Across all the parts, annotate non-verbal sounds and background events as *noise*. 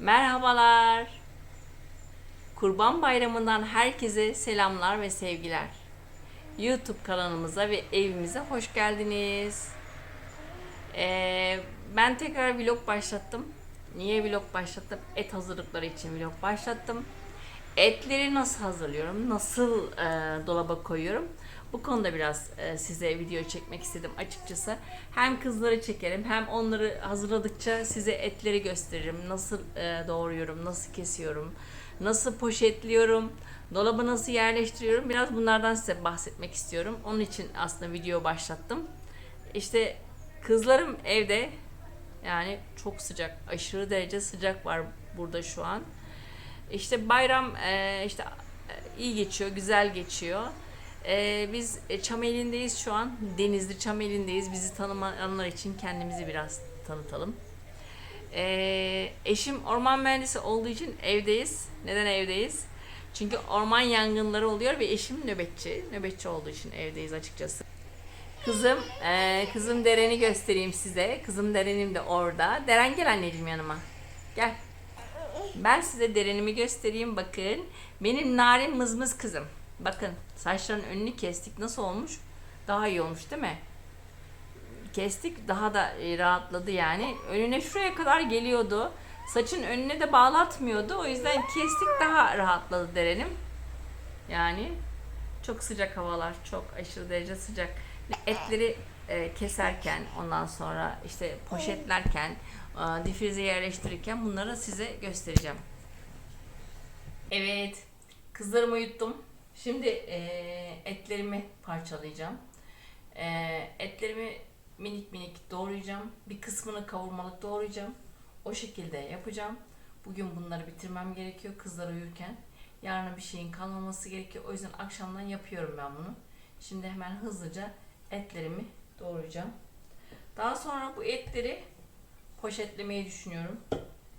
Merhabalar. Kurban Bayramı'ndan herkese selamlar ve sevgiler. YouTube kanalımıza ve evimize hoş geldiniz. Ee, ben tekrar vlog başlattım. Niye vlog başlattım? Et hazırlıkları için vlog başlattım. Etleri nasıl hazırlıyorum? Nasıl e, dolaba koyuyorum? Bu konuda biraz e, size video çekmek istedim açıkçası. Hem kızları çekerim hem onları hazırladıkça size etleri gösteririm. Nasıl e, doğruyorum, nasıl kesiyorum, nasıl poşetliyorum, dolaba nasıl yerleştiriyorum. Biraz bunlardan size bahsetmek istiyorum. Onun için aslında video başlattım. İşte kızlarım evde yani çok sıcak, aşırı derece sıcak var burada şu an. İşte bayram e, işte iyi geçiyor, güzel geçiyor. E, biz e, Çameli'ndeyiz şu an. Denizli Çameli'ndeyiz. Bizi tanımayanlar için kendimizi biraz tanıtalım. E, eşim orman mühendisi olduğu için evdeyiz. Neden evdeyiz? Çünkü orman yangınları oluyor ve eşim nöbetçi. Nöbetçi olduğu için evdeyiz açıkçası. Kızım, e, kızım Deren'i göstereyim size. Kızım Deren'im de orada. Deren gel anneciğim yanıma. Gel. Ben size derenimi göstereyim bakın. Benim narin mızmız kızım. Bakın saçların önünü kestik. Nasıl olmuş? Daha iyi olmuş değil mi? Kestik daha da e, rahatladı yani. Önüne şuraya kadar geliyordu. Saçın önüne de bağlatmıyordu. O yüzden kestik daha rahatladı derenim. Yani çok sıcak havalar. Çok aşırı derece sıcak. Etleri e, keserken ondan sonra işte poşetlerken e, difrize yerleştirirken bunları size göstereceğim. Evet. Kızlarımı uyuttum. Şimdi e, etlerimi parçalayacağım. E, etlerimi minik minik doğrayacağım. Bir kısmını kavurmalık doğrayacağım. O şekilde yapacağım. Bugün bunları bitirmem gerekiyor kızlar uyurken. Yarın bir şeyin kalmaması gerekiyor. O yüzden akşamdan yapıyorum ben bunu. Şimdi hemen hızlıca etlerimi doğrayacağım. Daha sonra bu etleri poşetlemeyi düşünüyorum.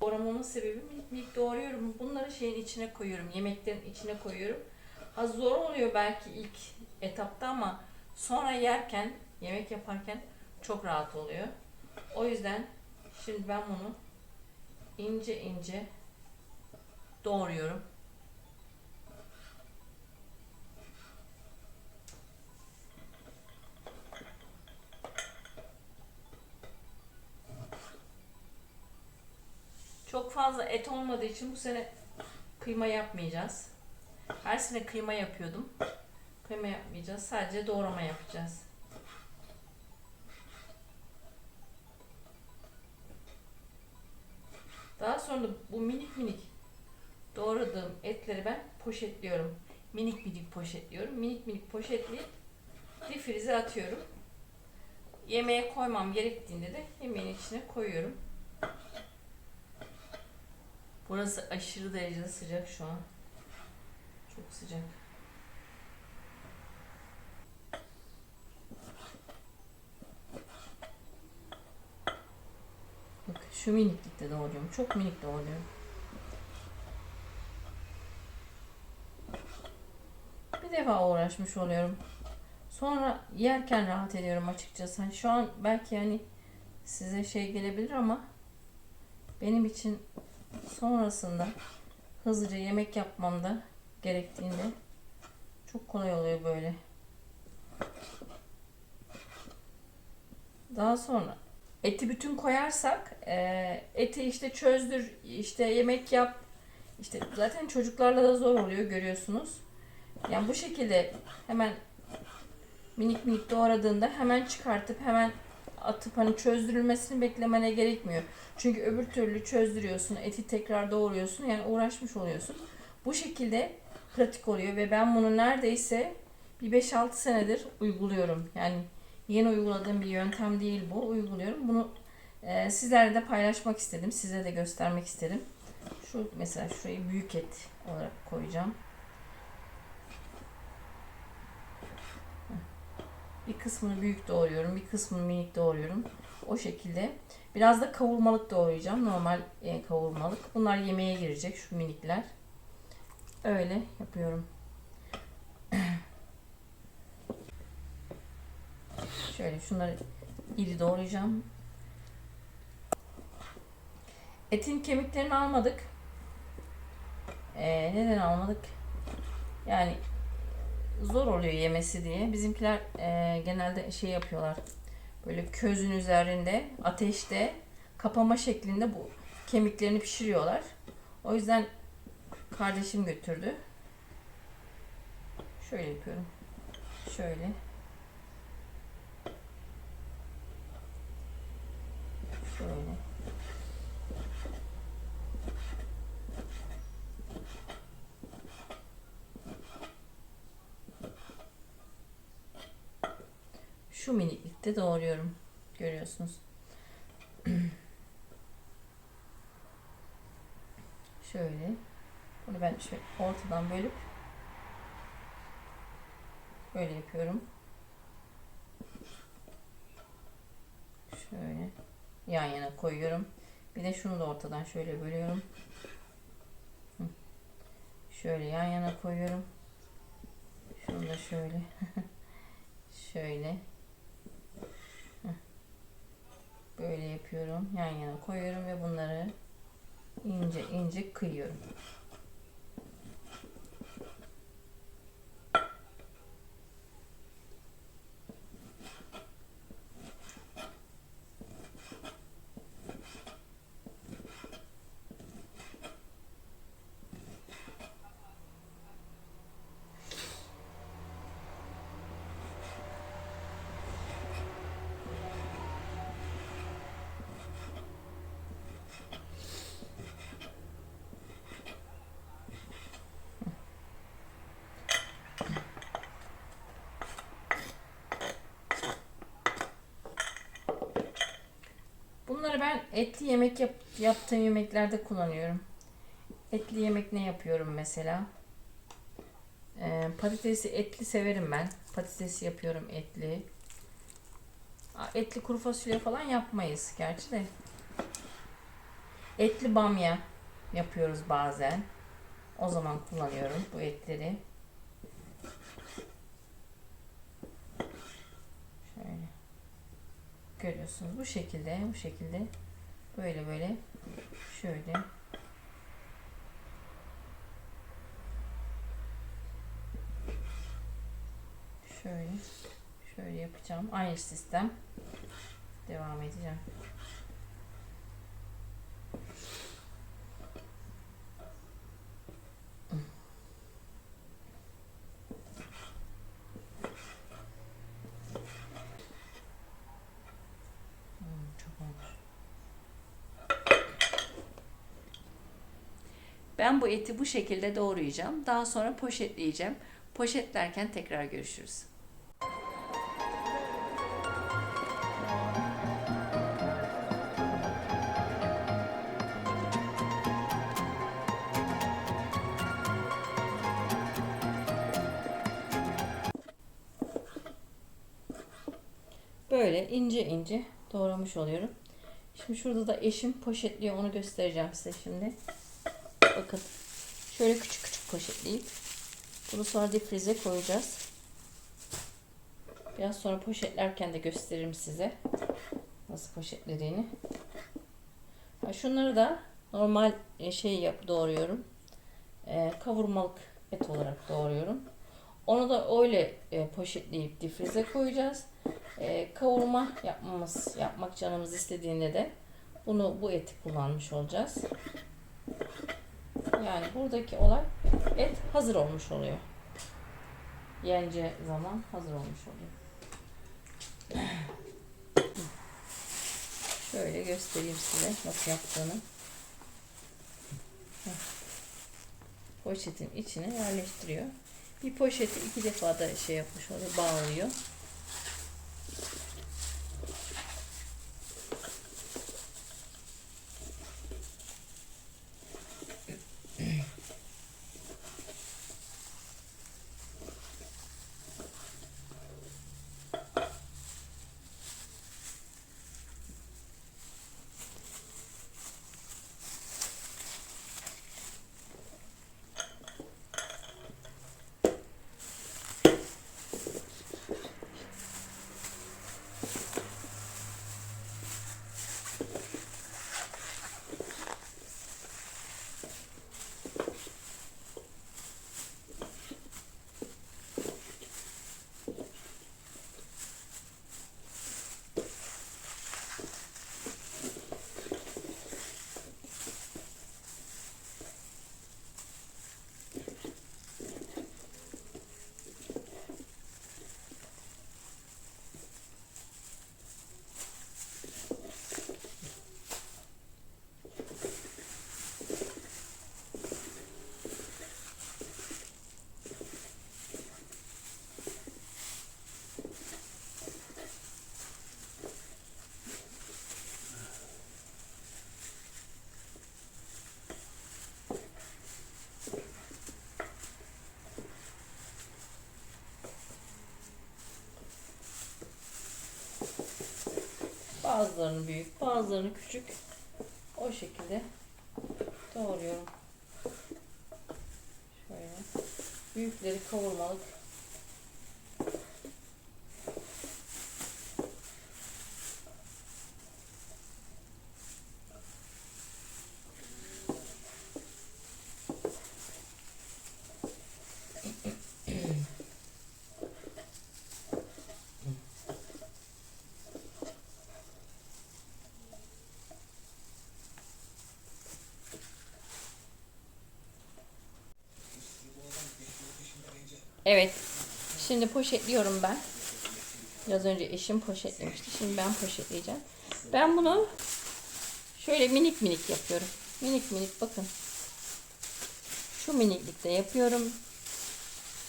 Doğramamın sebebi minik minik doğruyorum. Bunları şeyin içine koyuyorum. Yemeklerin içine koyuyorum. Az zor oluyor belki ilk etapta ama sonra yerken, yemek yaparken çok rahat oluyor. O yüzden şimdi ben bunu ince ince doğruyorum. Çok fazla et olmadığı için bu sene kıyma yapmayacağız. Her sene kıyma yapıyordum. Kıyma yapmayacağız. Sadece doğrama yapacağız. Daha sonra bu minik minik doğradığım etleri ben poşetliyorum. Minik minik poşetliyorum. Minik minik poşetleyip difrize atıyorum. Yemeğe koymam gerektiğinde de yemeğin içine koyuyorum. Burası aşırı derecede sıcak şu an. Çok sıcak. Bak şu miniklikte doğruyorum. Çok minik doğruyorum. Bir defa uğraşmış oluyorum. Sonra yerken rahat ediyorum açıkçası. Hani şu an belki yani size şey gelebilir ama benim için sonrasında hızlıca yemek yapmamda gerektiğinde çok kolay oluyor böyle. Daha sonra eti bütün koyarsak e, eti işte çözdür işte yemek yap işte zaten çocuklarla da zor oluyor görüyorsunuz. Yani bu şekilde hemen minik minik doğradığında hemen çıkartıp hemen atıp hani çözdürülmesini beklemene gerekmiyor. Çünkü öbür türlü çözdürüyorsun, eti tekrar doğruyorsun. Yani uğraşmış oluyorsun. Bu şekilde pratik oluyor ve ben bunu neredeyse bir 5-6 senedir uyguluyorum. Yani yeni uyguladığım bir yöntem değil bu. Uyguluyorum. Bunu e, sizlerle de paylaşmak istedim. Size de göstermek istedim. Şu mesela şurayı büyük et olarak koyacağım. Bir kısmını büyük doğruyorum, bir kısmını minik doğruyorum. O şekilde. Biraz da kavurmalık doğrayacağım. Normal e, kavurmalık. Bunlar yemeğe girecek şu minikler. Öyle yapıyorum. Şöyle şunları iri doğrayacağım. Etin kemiklerini almadık. Ee, neden almadık? Yani zor oluyor yemesi diye. Bizimkiler e, genelde şey yapıyorlar. Böyle közün üzerinde ateşte kapama şeklinde bu kemiklerini pişiriyorlar. O yüzden kardeşim götürdü. Şöyle yapıyorum. Şöyle. Şöyle. Şu miniklikte doğruyorum. Görüyorsunuz. Şöyle. Bunu ben şöyle ortadan bölüp böyle yapıyorum. Şöyle yan yana koyuyorum. Bir de şunu da ortadan şöyle bölüyorum. Şöyle yan yana koyuyorum. Şunu da şöyle. *laughs* şöyle. Böyle yapıyorum. Yan yana koyuyorum ve bunları ince ince kıyıyorum. Bunları ben etli yemek yap, yaptığım yemeklerde kullanıyorum. Etli yemek ne yapıyorum mesela? Ee, patatesi etli severim ben. Patatesi yapıyorum etli. Etli kuru fasulye falan yapmayız gerçi de. Etli bamya yapıyoruz bazen. O zaman kullanıyorum bu etleri. Şöyle. Görüyorsunuz. Bu şekilde, bu şekilde. Böyle böyle. Şöyle. Şöyle. Şöyle yapacağım. Aynı sistem. Devam edeceğim. Hmm, çok olmuş. Ben bu eti bu şekilde doğrayacağım. Daha sonra poşetleyeceğim. Poşetlerken tekrar görüşürüz. Böyle ince ince doğramış oluyorum. Şimdi şurada da eşim poşetliyor. Onu göstereceğim size şimdi. Bakın. Şöyle küçük küçük poşetleyip bunu sonra difrize koyacağız. Biraz sonra poşetlerken de gösteririm size. Nasıl poşetlediğini. Ha, şunları da normal e, şey yap doğruyorum. E, kavurmalık et olarak doğruyorum. Onu da öyle e, poşetleyip difrize koyacağız. E, kavurma yapmamız, yapmak canımız istediğinde de bunu bu eti kullanmış olacağız. Yani buradaki olay et hazır olmuş oluyor. Yence zaman hazır olmuş oluyor. *clears throat* Şöyle göstereyim size nasıl yaptığını. Poşetin içine yerleştiriyor. Bir poşeti iki defa da şey yapmış oluyor, bağlıyor. Bazılarını büyük, bazılarını küçük. O şekilde doğruyorum. Şöyle. Büyükleri kavurmalık. Evet. Şimdi poşetliyorum ben. Biraz önce eşim poşetlemişti. Şimdi ben poşetleyeceğim. Ben bunu şöyle minik minik yapıyorum. Minik minik bakın. Şu miniklikte yapıyorum.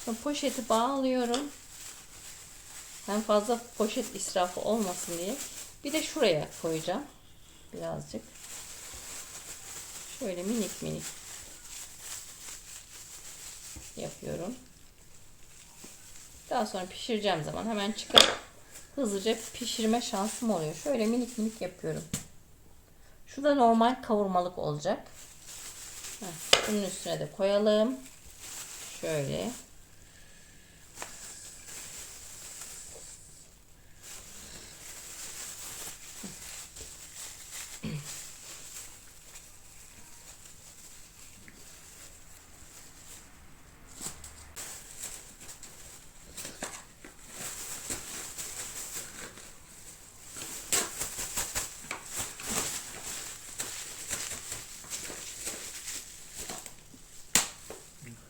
Sonra poşeti bağlıyorum. Hem fazla poşet israfı olmasın diye. Bir de şuraya koyacağım. Birazcık. Şöyle minik minik yapıyorum. Daha sonra pişireceğim zaman hemen çıkarıp hızlıca pişirme şansım oluyor. Şöyle minik minik yapıyorum. Şu da normal kavurmalık olacak. Heh, bunun üstüne de koyalım. Şöyle.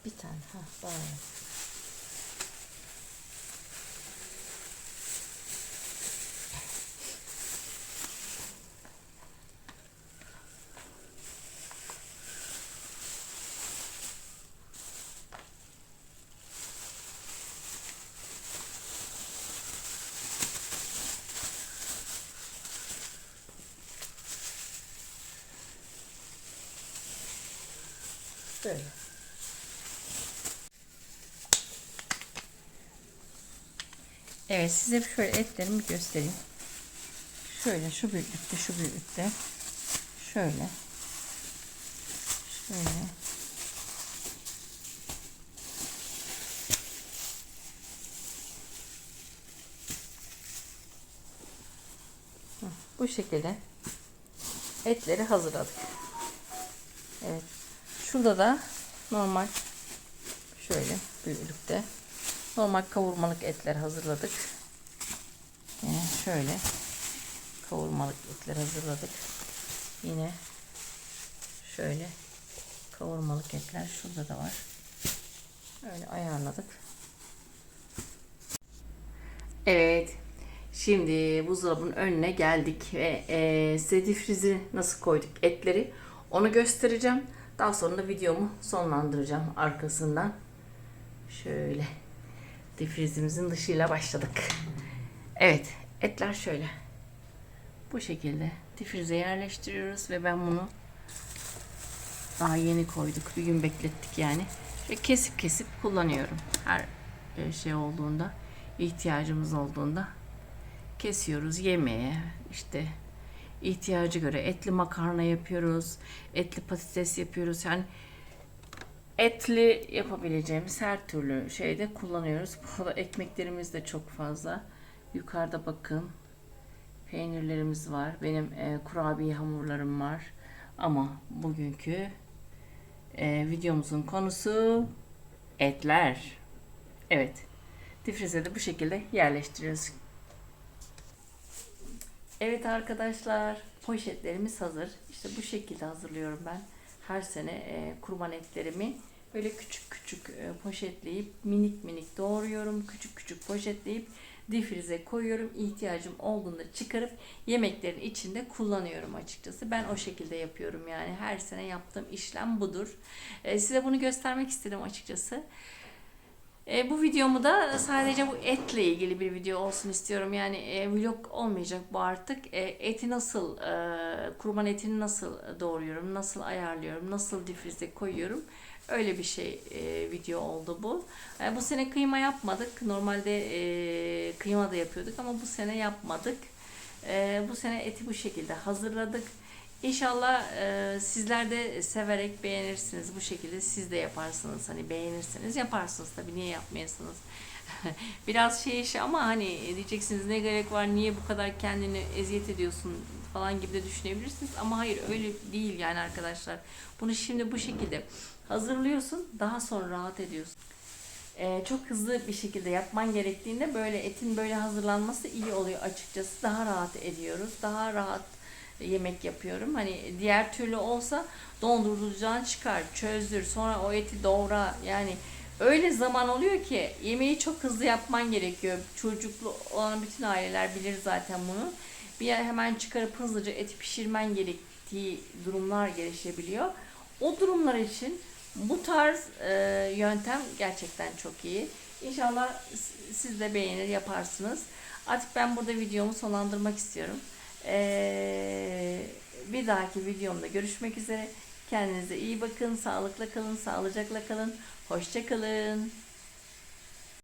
Bir tane. Ha, var. Evet size şöyle etlerimi göstereyim. Şöyle şu büyüklükte şu büyüklükte. Şöyle. Şöyle. Bu şekilde etleri hazırladık. Evet. Şurada da normal şöyle büyüklükte normal kavurmalık etler hazırladık. Yine şöyle kavurmalık etler hazırladık. Yine şöyle kavurmalık etler şurada da var. Öyle ayarladık. Evet. Şimdi buzdolabının önüne geldik ve e, size nasıl koyduk etleri onu göstereceğim. Daha sonra da videomu sonlandıracağım arkasından. Şöyle difrizimizin dışıyla başladık. Evet, etler şöyle. Bu şekilde difrize yerleştiriyoruz ve ben bunu daha yeni koyduk. Bir gün beklettik yani. Ve kesip kesip kullanıyorum. Her e, şey olduğunda, ihtiyacımız olduğunda kesiyoruz yemeğe. işte ihtiyacı göre etli makarna yapıyoruz, etli patates yapıyoruz. Yani etli yapabileceğimiz her türlü şeyde kullanıyoruz. Bu arada ekmeklerimiz de çok fazla. Yukarıda bakın peynirlerimiz var. Benim e, kurabiye hamurlarım var. Ama bugünkü e, videomuzun konusu etler. Evet. Difrize de bu şekilde yerleştiriyoruz. Evet arkadaşlar poşetlerimiz hazır. İşte bu şekilde hazırlıyorum ben. Her sene e, kurban etlerimi böyle küçük küçük e, poşetleyip minik minik doğruyorum. Küçük küçük poşetleyip difrize koyuyorum. İhtiyacım olduğunda çıkarıp yemeklerin içinde kullanıyorum açıkçası. Ben o şekilde yapıyorum yani. Her sene yaptığım işlem budur. E, size bunu göstermek istedim açıkçası. E, bu videomu da sadece bu etle ilgili bir video olsun istiyorum. Yani e, vlog olmayacak bu artık. E, eti nasıl, e, kurban etini nasıl doğruyorum, nasıl ayarlıyorum, nasıl difrize koyuyorum. Öyle bir şey e, video oldu bu. E, bu sene kıyma yapmadık. Normalde e, kıyma da yapıyorduk ama bu sene yapmadık. Ee, bu sene eti bu şekilde hazırladık. İnşallah e, sizler de severek beğenirsiniz bu şekilde siz de yaparsınız hani beğenirsiniz yaparsınız tabii niye yapmayasınız *laughs* biraz şey iş ama hani diyeceksiniz ne gerek var niye bu kadar kendini eziyet ediyorsun falan gibi de düşünebilirsiniz ama hayır öyle değil yani arkadaşlar bunu şimdi bu şekilde hazırlıyorsun daha sonra rahat ediyorsun Ee, çok hızlı bir şekilde yapman gerektiğinde böyle etin böyle hazırlanması iyi oluyor açıkçası daha rahat ediyoruz daha rahat yemek yapıyorum. Hani diğer türlü olsa dondurucudan çıkar, çözdür, sonra o eti doğra. Yani öyle zaman oluyor ki yemeği çok hızlı yapman gerekiyor. Çocuklu olan bütün aileler bilir zaten bunu. Bir yer hemen çıkarıp hızlıca eti pişirmen gerektiği durumlar gelişebiliyor. O durumlar için bu tarz e, yöntem gerçekten çok iyi. İnşallah siz de beğenir yaparsınız. Artık ben burada videomu sonlandırmak istiyorum. Ee, bir dahaki videomda görüşmek üzere. Kendinize iyi bakın, sağlıkla kalın, sağlıcakla kalın. Hoşça kalın.